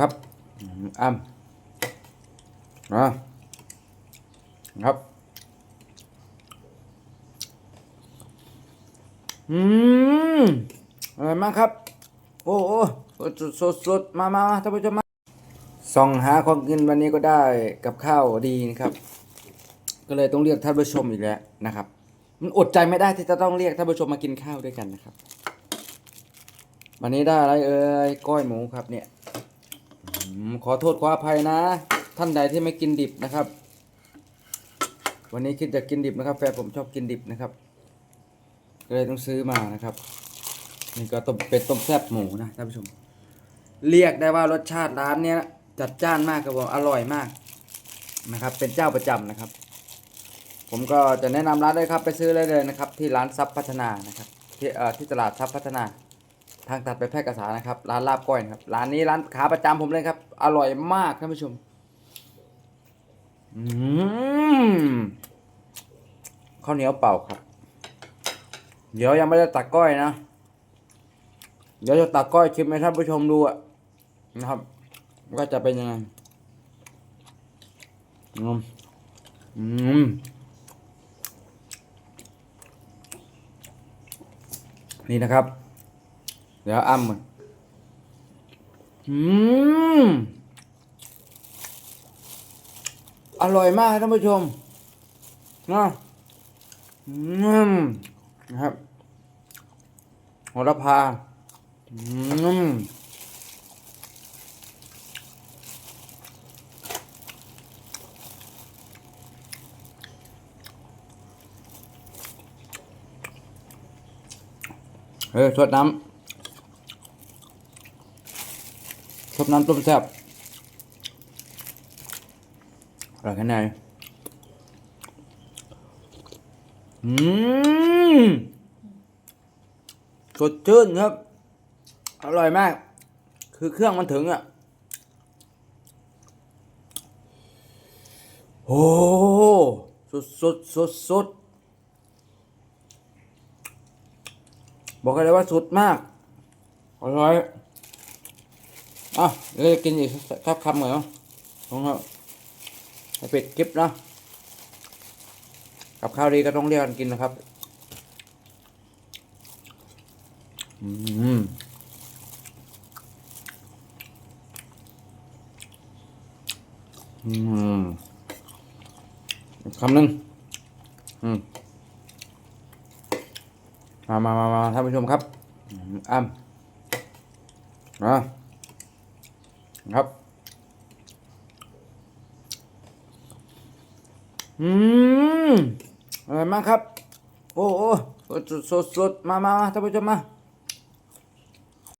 ครับอืมอ้ำนะครับ อืมอะไรมากครับ โอ้โอ้สดสดสดมามาท่านผู้ชมมาส่องหาของกินวันนี้ก็ได้กับข้าวดีนะครับ ก็เลยต้องเรียกท่านผู้ชมอีกแล้วนะครับ มันอดใจไม่ได้ที่จะต้องเรียกท่านผู้ชมมากินข้าวด้วยกันนะครับ วันนี้ได้อะไรเอ่ยก้อยหมูครับเนี่ย ขอโทษขออภัยนะ ท่านใดที่ไม่กินดิบนะครับ วันนี้คิดจะกินดิบนะครับ แฟนผมชอบกินดิบนะครับก็เลยต้องซื้อมานะครับ นี่ก็ต้มเป็นต้มแซ่บหมูนะท่านผู้ชม เรียกได้ว่ารสชาติร้านเนี้ยจัดจ้านมากครับผมอร่อยมากนะครับ เป็นเจ้าประจำนะครับ ผมก็จะแนะนำร้านเลยครับ ไปซื้อเลยเลยนะครับ ที่ร้านทรัพพัฒนานะครับ ที่เอ่อที่ตลาดทรัพพัฒนา ทางตัดไปแพร่กษานะครับ ร้านลาบก้อยนะครับ ร้านนี้ร้านขาประจำผมเลยครับ อร่อยมากท่านผู้ชมอข้าวเหนียวเปล่าครับ เดี๋ยวยังไม่ได้ตักก้อยนะ เดี๋ยวจะตักก้อยชิมให้ท่านผู้ชมดูอะนะครับว่าจะเป็นยังไงอืมอืมนี่นะครับ เดี๋ยวอ้ำมันอืมอร่อยมากท่านผู้ชมนะอืมนะครับโหระพาอืมเฮ้ยชดน้ำ ชดน้ำต้มแซ่บอร่อยแค่ไหนอืมสดชื่นครับ อร่อยมาก คือเครื่องมันถึงอะ โอ้สุดสุดสุดสุดบอกเลยว่าสุดมาก อร่อย อะเดี๋ยวจะกินอีกสักคำหน่อยเนาะต้องเอาให้ปิดคลิปนะกับข้าวดีก็ต้องเรียกกันกินนะครับ อืมอืมคำหนึ่งอืมมามามามาท่านผู้ชมครับอืมอ้ำนะ ครับ อืมอะไรมากครับ โอ้โอ้สดสดสดมามามาท่านผู้ชมมา